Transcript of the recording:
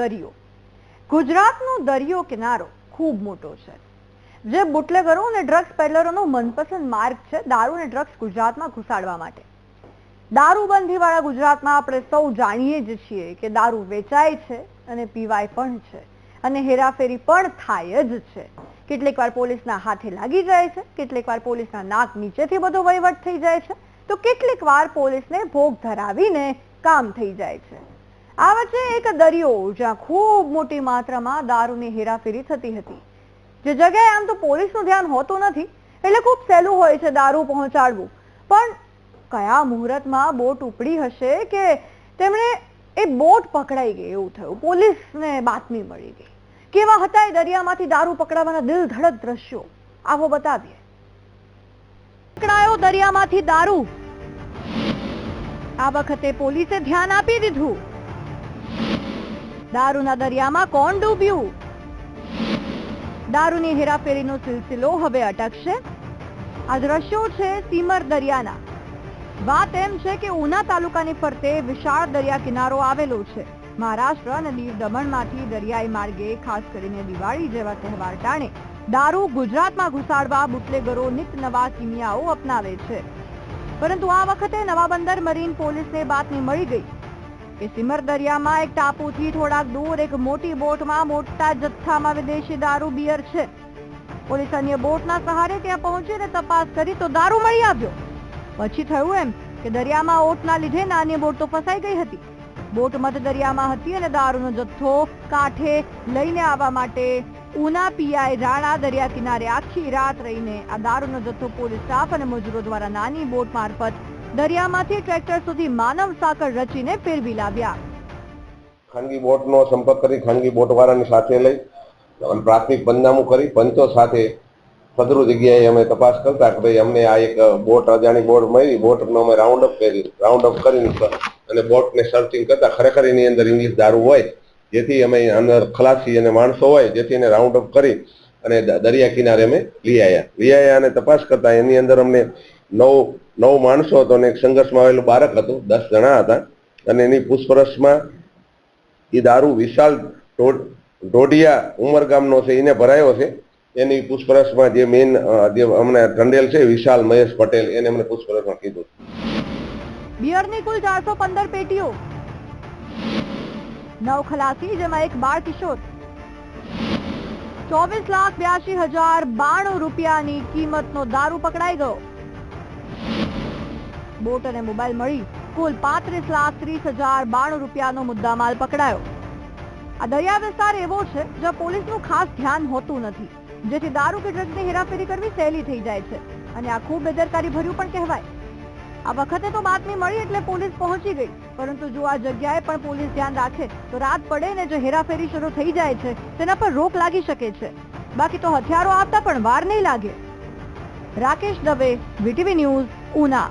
દરિયો. ગુજરાતનો દરિયો કિનારો ખૂબ મોટો છે. જે બુટલેગરો અને ડ્રગ્સ પેડલરોનો મનપસંદ માર્ગ છે દારૂ અને ડ્રગ્સ ગુજરાતમાં ઘુસાડવા માટે. દારૂબંધીવાળા ગુજરાતમાં આપણે સૌ જાણીએ જ છીએ કે દારૂ વેચાય છે અને પીવાય પણ છે અને હેરાફેરી પણ થાય જ છે. કેટલીક વાર પોલીસના હાથે લાગી જાય છે, કેટલીક વાર પોલીસના નાક નીચેથી બધો વહીવટ થઈ જાય છે, તો કેટલીક વાર પોલીસને ભોગ ધરાવીને કામ થઈ જાય છે. આ વચ્ચે એક દરિયો જ્યાં ખૂબ મોટી માત્રામાં દારૂની હેરાફેરી થતી હતી. જે જગ્યાએ આમ તો પોલીસનું ધ્યાન હોતું નથી, એટલે ખૂબ સહેલું હોય છે દારૂ પહોંચાડવું. પણ કયા મુહૂર્તમાં બોટ ઉપડી હશે કે તેમણે એ બોટ પકડાઈ ગઈ એવું થયું? પોલીસને બાતમી મળી ગઈ કેવા હતા એ દરિયામાંથી દારૂ પકડાવાના દિલ ધડક દ્રશ્યો. આવો બતાવીએ. પકડાયો દરિયામાંથી દારૂ. આ વખતે પોલીસે ધ્યાન આપી દીધું. દારૂના દરિયામાં કોણ ડૂબ્યું? દારૂની હેરાફેરીનો સિલસિલો હવે અટકશે. આ દ્રશ્યો છે સીમર દરિયાના. વાત એમ છે કે ઉના તાલુકાની ફરતે વિશાળ દરિયા કિનારો આવેલો છે. મહારાષ્ટ્ર અને દીવ દમણમાંથી દરિયાઈ માર્ગે, ખાસ કરીને દિવાળી જેવા તહેવાર ટાણે, દારૂ ગુજરાતમાં ઘુસાડવા બુટલેગરો નિત નવા કિમિયાઓ અપનાવે છે. પરંતુ આ વખતે નવાબંદર મરીન પોલીસને બાતમી મળી ગઈ. કે સિમર દરિયામાં એક ટાપુથી થોડાક દૂર એક મોટી બોટમાં મોટા જથ્થામાં વિદેશી દારૂ બિયર છે. પોલીસ અન્ય બોટના સહારે ત્યાં પહોંચીને તપાસ કરી તો દારૂ મળી આવ્યો. પછી થયું એમ કે દરિયામાં ઓટના લીધે નાની બોટ તો ફસાઈ ગઈ હતી. બોટ મધ દરિયામાં હતી અને દારૂનો જથ્થો કાંઠે લઈને આવવા માટે ઉના પીઆઈ રાણા દરિયા કિનારે આખી રાત રહીને આ દારૂનો જથ્થો પોલીસ સ્ટાફ અને મજૂરો દ્વારા નાની બોટ મારફત દરિયામાંથી ટ્રેક્ટર સુધી માનવ સાકર રચીને ફેરવી લાવ્યા. ખાનગી બોટનો સંપર્ક કરી ખાનગી બોટવાળાની સાથે લઈ પ્રાથમિક બંધનામું કરી પંચો સાથે સદરૂ જગ્યાએ અમે તપાસ કરતા કે ભાઈ અમને આ એક બોટ, અજાણી બોટ મળી. બોટનો અમે રાઉન્ડ અપ કરી રાઉન્ડ અપ કરીને અને બોટને સર્ચિંગ કરતા ખરેખર એની અંદર ઇંગ્લિશ દારૂ હોય, જેથી અમે અંદર ખલાસી અને માણસો હોય, જેથી એને રાઉન્ડ અપ કરી અને દરિયા કિનારે અમે લઈ આવ્યા લઈ આવ્યા અને તપાસ કરતા એની અંદર અમને નવ નવ માણસો હતો અને એક સંઘર્ષમાં આવેલું બાળક હતું, દસ જણા હતા. અને એની પૂછપરછમાં એ દારૂ વિશાલ ઢોઢિયા ઉમરગામનો છે, એને ભરાયો છે. એની પૂછપરછમાં જે મેઇન જે અમને ઢંડેલ છે, વિશાલ, મહેશ પટેલ, એને અમને પૂછપરછમાં કીધું. બિયરની કુલ ચારસો પંદર પેટીઓ. નવ ખલાસી, જેમાં એક બાળ કિશોર. ચોવીસ લાખ બ્યાસી હજાર બાણું રૂપિયાની કિંમતનો દારૂ પકડાઈ ગયો. બોટ અને મોબાઈલ મળી કુલ પાંત્રીસ લાખ ત્રીસ હજાર બાણું રૂપિયાનો મુદ્દામાલ પકડાયો. આ દરિયા વિસ્તાર એવો છે જ્યાં પોલીસનું ખાસ ધ્યાન હોતું નથી. જેથી દારૂ કે ડ્રગ્સની હેરાફેરી કરવી સહેલી થઈ જાય છે અને આ ખૂબ બેદરકારી ભર્યું પણ કહેવાય. આ વખતે તો બાતમી મળી એટલે પોલીસ પહોંચી ગઈ. પરંતુ જો આ જગ્યાએ પણ પોલીસ ધ્યાન રાખે, તો રાત પડે ને જો હેરાફેરી શરૂ થઈ જાય છે, તેના પર રોક લાગી શકે છે. બાકી તો હથિયારો આપતા પણ વાર નહીં લાગે. Rakesh Dave, VTV news, Una.